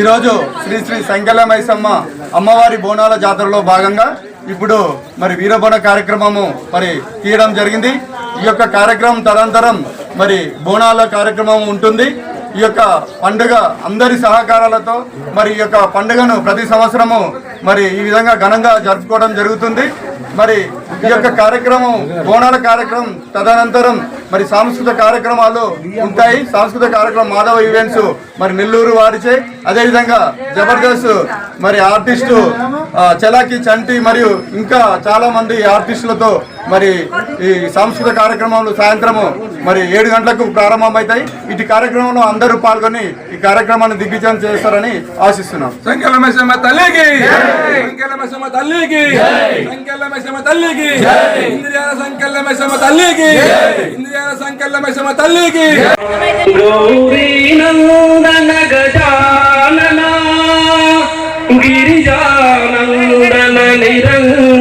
ఈరోజు శ్రీ శ్రీ సంకెళ్ళ అమ్మవారి బోనాల జాతరలో భాగంగా ఇప్పుడు మరి వీరబోన కార్యక్రమము మరి తీయడం జరిగింది. ఈ యొక్క కార్యక్రమం తదనంతరం మరి బోనాల కార్యక్రమం ఉంటుంది. ఈ యొక్క పండుగ అందరి సహకారాలతో మరి ఈ యొక్క పండుగను ప్రతి సంవత్సరము మరి ఈ విధంగా ఘనంగా జరుపుకోవడం జరుగుతుంది. మరి ఈ యొక్క కార్యక్రమం బోనాల కార్యక్రమం తదనంతరం మరి సాంస్కృతిక కార్యక్రమాలు ఉంటాయి. సాంస్కృతిక కార్యక్రమం మాధవ ఈవెంట్స్ మరి నెల్లూరు వారిచే. అదేవిధంగా జబర్దస్త్ మరి ఆర్టిస్టు చలాకి చంటి మరియు ఇంకా చాలామంది ఆర్టిస్టులతో మరి ఈ సాంస్కృతిక కార్యక్రమాలు సాయంత్రము మరి ఏడు గంటలకు ప్రారంభమవుతాయి. ఇటు కార్యక్రమంలో అందరూ పాల్గొని ఈ కార్యక్రమాన్ని దిగ్విజయం చేస్తారని ఆశిస్తున్నాం. సంఖ్యల మైసమ్మ తల్లికి! సంఖ్యల మైసమ్మ తల్లికి! సంఖ్యల మైసమ్మ తల్లికి! ఇంద్రియాల సంఖ్యల మైసమ్మ తల్లికి! ఇంద్రియాల సంఖ్యల మైసమ్మ తల్లికి! గిరిజానందన నిరంజన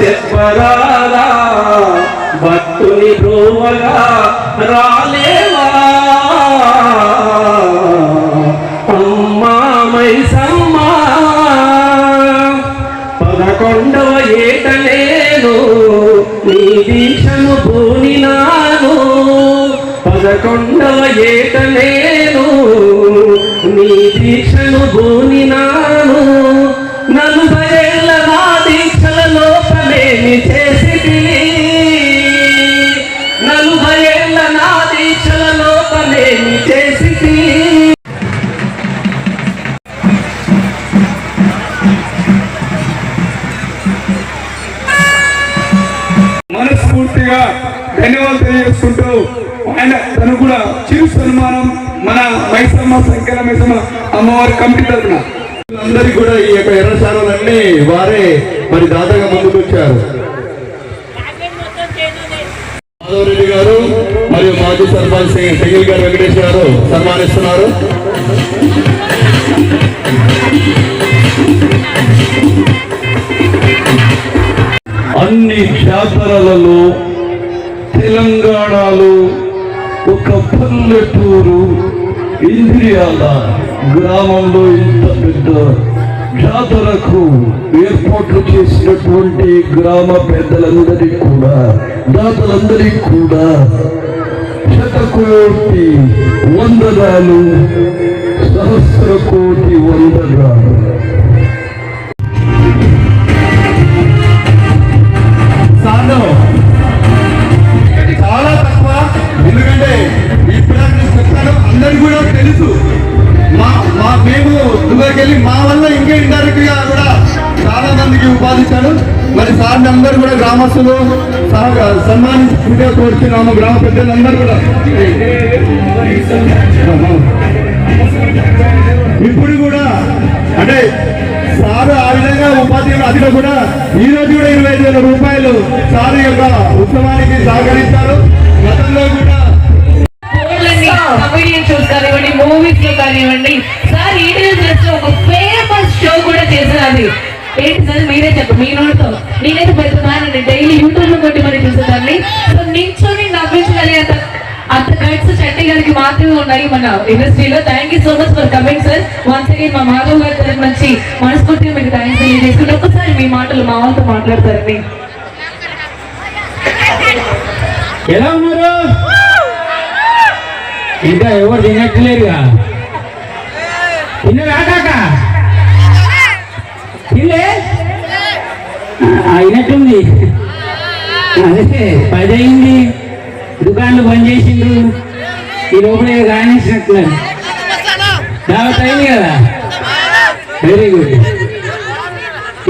చెప్పరాదా భక్తుని బ్రోవగా రాలేవా పదకొండవ ఏట నేను నీ దీక్షను పూనినాను నలభై ఏళ్ళ నా దీక్షల లోపలేమి చేసి నలభై ఏళ్ళ నా దీక్షల లోపలేమి చేసి మనస్ఫూర్తిగా ధన్యవాదాలు తెలియజేసుకుంటూ ఆయన తను కూడా చిరు సన్మానం మన మైసమ్మ సంఖ్యల మైసమ్మ అమ్మవారి కమిటీ తరఫున. అందరికీ కూడా ఈ యొక్క ఎర్రశాలలన్నీ వారే మరి దాదాగా ముందుకు వచ్చారు. మాధవరెడ్డి గారు మరియు మాజీ సర్పంచ్ సింగిల్ గారు వెంకటేష్ గారు సన్మానిస్తున్నారు. అన్ని జాతరలలో తెలంగాణలో ఒక పల్లెటూరు ఇంద్రియాల గ్రామంలో ఇంత పెద్ద జాతరకు ఏర్పాట్లు చేసినటువంటి గ్రామ పెద్దలందరికీ కూడా దాతలందరికీ కూడా శతకోటి వందనాలు సహస్ర కోటి వందనాలు. మేము దుబాయ్కి మా వల్ల ఇంకా ఇండైరెక్ట్గా కూడా చాలా మందికి ఉపాధి మరి సార్ అందరూ కూడా గ్రామస్తులు సహా సన్మానించుకుంటే కోరుతున్నాము. గ్రామ పెద్దలందరూ కూడా. ఇప్పుడు కూడా అంటే సారు ఆ విధంగా ఉపాధి అదిలో కూడా ఈ రోజు కూడా ఇరవై ఐదు వేల రూపాయలు సారు యొక్క ఉత్సవానికి సహకరిస్తారు. గతంలో కూడా కమెడియన్ మూవీస్లో కానివ్వండి లో ఒక ఫేమస్ షో కూడా చేసినది ఏంటి సార్? మీరే చెప్పండి మీ నోటితో. నేనైతే పెడుతున్నాను డైలీ యూట్యూబ్లో కొట్టి మరి చూసేదాన్ని. సో నించొని నవ్వించగలిగేంత అంత గైడ్స్ చట్టి గారికి మాత్రమే ఉన్నాయి మన ఇండస్ట్రీలో thank you so much for coming sir once again మా మాధవ్ గారి తరఫు నుంచి మనస్ఫూర్తిగా మీకు థ్యాంక్స్ తెలియజేసుకుంటే ఒక్కసారి మీ మాటలు మా వాళ్ళతో మాట్లాడతారండి. ఎలా ఉన్నారు? ఇంకా ఎవరు తినట్లేరుగా తిన్నరా కాక ఇల్లే? అయినట్టుంది. అదే పది అయింది దుకాణాలు బంద్ చేసిండ్రు. ఈ లోపల కానిచ్చినట్టున్నారు దావత్ అయింది కదా? వెరీ గుడ్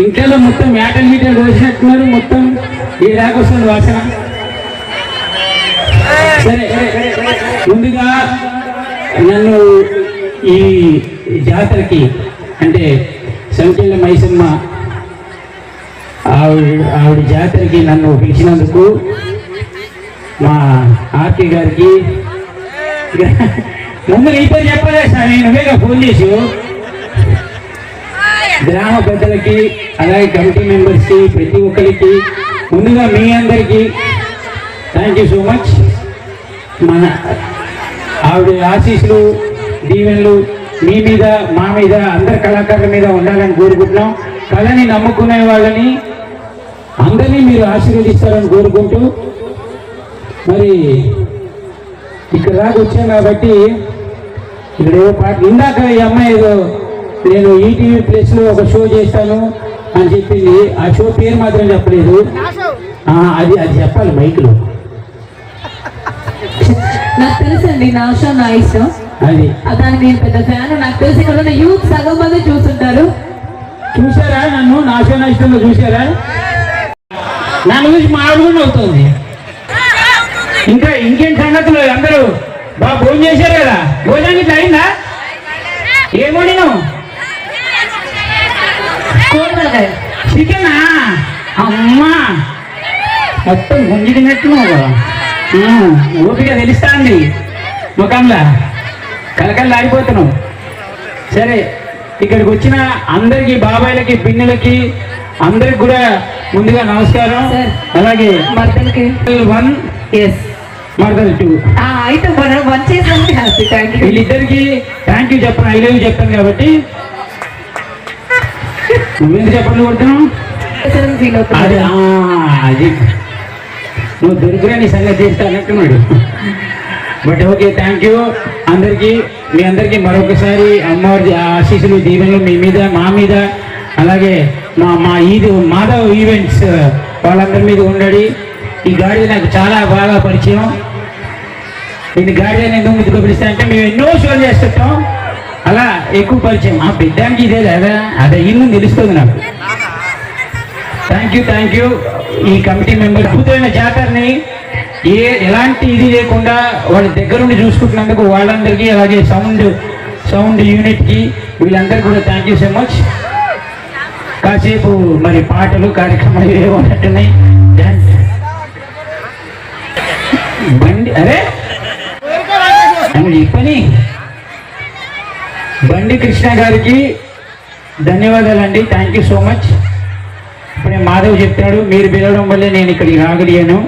ఇంట్లో మొత్తం మేటల్ మీటర్ కోసినట్టున్నారు మొత్తం. ఈ వస్తుంది వాసన. సరే. ముందుగా నన్ను ఈ జాతరకి అంటే సంఖ్యల మైసమ్మ ఆవిడ ఆవిడ జాతరకి నన్ను పిలిచినందుకు మా ఆర్కే గారికి ముందు నీతో చెప్పలే సార్ నేను నువ్వేగా ఫోన్ చేసి గ్రామ పెద్దలకి అలాగే కమిటీ మెంబర్స్కి ప్రతి ఒక్కరికి ముందుగా మీ అందరికీ థ్యాంక్ యూ సో మచ్ మన ఆవిడ ఆశీస్సులు దీవెనలు మీ మీద మా మీద అందరి కళాకారుల మీద ఉండాలని కోరుకుంటున్నాం. కళని నమ్ముకునే వాళ్ళని అందరినీ మీరు ఆశీర్వదిస్తారని కోరుకుంటూ మరి ఇక్కడ దాకా వచ్చాం కాబట్టి ఇక్కడ ఏదో పాట ఇందాక ఈ అమ్మాయి ఏదో నేను ఈటీవీ ప్లేస్లో ఒక షో చేస్తాను అని చెప్పింది. ఆ షో పేరు మాత్రం చెప్పలేదు. అది అది చెప్పాలి మైక్లో. నాకు తెలుసండి నా షో నా ఇష్టం. అది. దానికి నేను పెద్ద ఫ్యాన్. నాకు తెలిసి ఇక్కడ యూత్ సగం మంది చూస్తుంటారు. చూసారా నన్ను? నా షో నా ఇష్టంలో చూసారా నన్ను చూసి మాట్లాడుకుని అవుతుంది ఇంకా ఇంకేం సంగతులు? అందరూ బాగా భోజనం చేశారు కదా? భోజనం ఇట్లా అయిందా? ఏం వండినావు? కోరమలకాయ చికెనా? అమ్మా! మొత్తం గుంజి తిన్నట్టున్నావు ఉమ్, ఓపిక తెలుస్తాంది. ముఖంలా. కలకల్లా ఆడిపోతున్నావు సరే ఇక్కడికి వచ్చిన అందరికి బాబాయిలకి పిన్నులకి అందరికి కూడా ముందుగా నమస్కారం. అలాగే మర్దలకి. వన్ ఎస్ మర్దల్ టూ. అయితే వన్ చేసినందుకు హ్యాపీ థ్యాంక్ యూ వీళ్ళిద్దరికి థ్యాంక్ యూ చెప్పను ఐ లవ్ చెప్పాను కాబట్టి. నువ్వెందుకు చెప్పండి కొడుతున్నావు అది నువ్వు దొరికినా నీ సంగతి చేస్తా అన్నట్టున్నాడు బట్ ఓకే థ్యాంక్ యూ అందరికీ మీ అందరికీ మరొకసారి అమ్మవారి ఆశీస్సులు దీవెనలు మీ మీద మా మీద. అలాగే మా మా ఈద్ మాధవ్ ఈవెంట్స్ uh, వాళ్ళందరి మీద ఉండడి. ఈ గాడి నాకు చాలా బాగా పరిచయం. ఇది గాడి ఎందుకు ముందుకు పిలుస్తా అంటే మేము ఎన్నో షోలు చేస్తుంటాం. అలా ఎక్కువ పరిచయం. ఆ బిడ్డానికి ఇదే కదా. అదే ఇల్లు నిలుస్తుంది నాకు. థ్యాంక్ యూ థ్యాంక్ యూ ఈ కమిటీ మెంబర్ అద్భుతమైన జాతరని ఏ ఎలాంటి ఇది లేకుండా వాళ్ళ దగ్గరుండి చూసుకుంటున్నందుకు వాళ్ళందరికీ అలాగే సౌండ్ సౌండ్ యూనిట్కి వీళ్ళందరికీ కూడా థ్యాంక్ యూ సో మచ్ కాసేపు మరి పాటలు కార్యక్రమాలు ఏవో ఉన్నట్టున్నాయి. బండి అరే! చెప్పని బండి కృష్ణ గారికి ధన్యవాదాలండి. థ్యాంక్ యూ సో మచ్ ఇప్పుడే మాధవ్ చెప్తాడు మీరు పిలవడం వల్లే నేను ఇక్కడికి రాగలిగాను.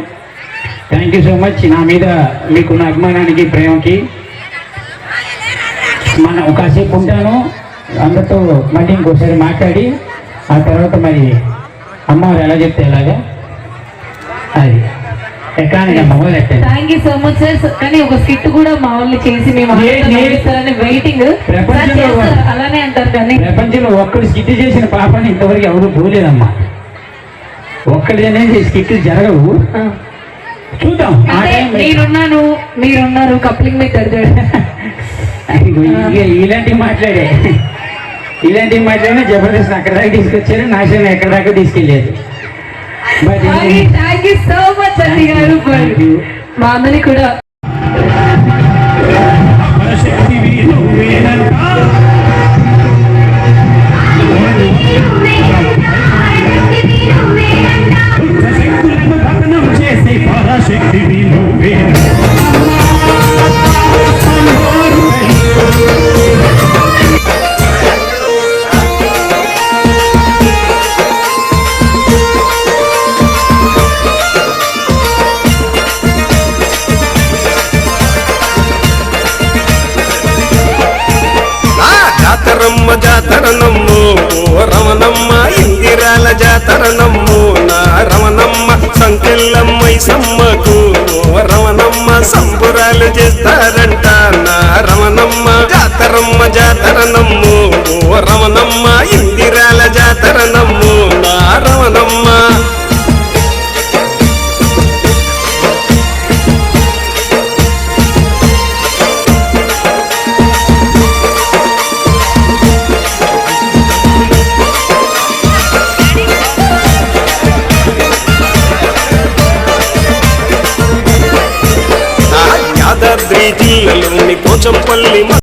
థ్యాంక్ యూ సో మచ్ నా మీద మీకున్న అభిమానానికి ప్రేమకి మన కాసేపు ఉంటాను. అందరితో మళ్ళీ ఇంకోసారి మాట్లాడి ఆ తర్వాత మరి అమ్మవారు ఎలా చెప్తే ఎలాగా? అది. Thank you so much sir కానీ ఒక స్కిట్ కూడా మా వాళ్ళు చేసి మేము వెయిటింగ్ ప్రపంచంలో అలానే అంటారు కానీ. ప్రపంచంలో ఒక్కడు స్కిట్ చేసిన పాపని ఇంతవరకు ఎవరు పోలేదమ్మా. ఒక్కడేనే స్కిట్ జరగవు. చూద్దాం. నేనున్నాను మీరున్నారు కప్లింగ్ మీ తడిదాడు ఇగో ఇక ఇలాంటివి మాట్లాడే. ఇలాంటివి మాట్లాడినా జబర్దస్త్ అక్కడ దాకా తీసుకొచ్చారు నాశనం ఎక్కడ దాకా తీసుకెళ్ళారు. మా అందరి కూడా పోచంపల్లి